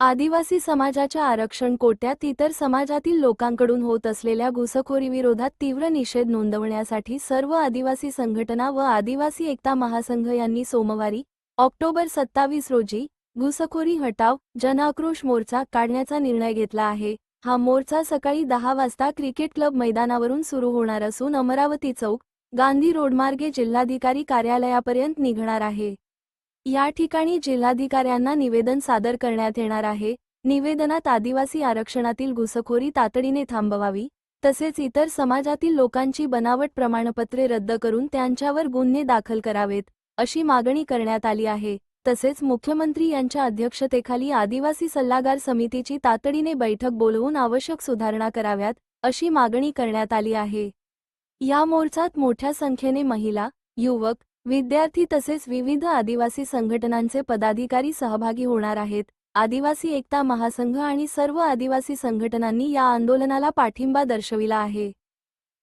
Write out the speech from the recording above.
आदिवासी समाजाच्या आरक्षण कोट्यात इतर समाजातील लोकांकडून होत असलेल्या घुसखोरीविरोधात तीव्र निषेध नोंदवण्यासाठी सर्व आदिवासी संघटना व आदिवासी एकता महासंघ यांनी सोमवारी ऑक्टोबर सत्तावीस रोजी घुसखोरी हटाव जनआक्रोश मोर्चा काढण्याचा निर्णय घेतला आहे. हा मोर्चा सकाळी दहा वाजता क्रिकेट क्लब मैदानावरून सुरू होणार असून अमरावती चौक गांधी रोडमार्गे जिल्हाधिकारी कार्यालयापर्यंत निघणार आहे. या ठिकाणी जिल्हाधिकाऱ्यांना निवेदन सादर करण्यात येणार आहे. निवेदनात आदिवासी आरक्षणातील घुसखोरी तातडीने थांबवावी तसेच इतर समाजातील लोकांची बनावट प्रमाणपत्रे रद्द करून त्यांच्यावर गुन्हे दाखल करावेत अशी मागणी करण्यात आली आहे. तसेच मुख्यमंत्री यांच्या अध्यक्षतेखाली आदिवासी सल्लागार समितीची तातडीने बैठक बोलवून आवश्यक सुधारणा कराव्यात अशी मागणी करण्यात आली आहे. या मोर्चात मोठ्या संख्येने महिला युवक विद्यार्थी तसेच विविध आदिवासी संघटनांचे पदाधिकारी सहभागी होणार आहेत. आदिवासी एकता महासंघ आणि सर्व आदिवासी संघटनांनी या आंदोलनाला पाठिंबा दर्शविला आहे.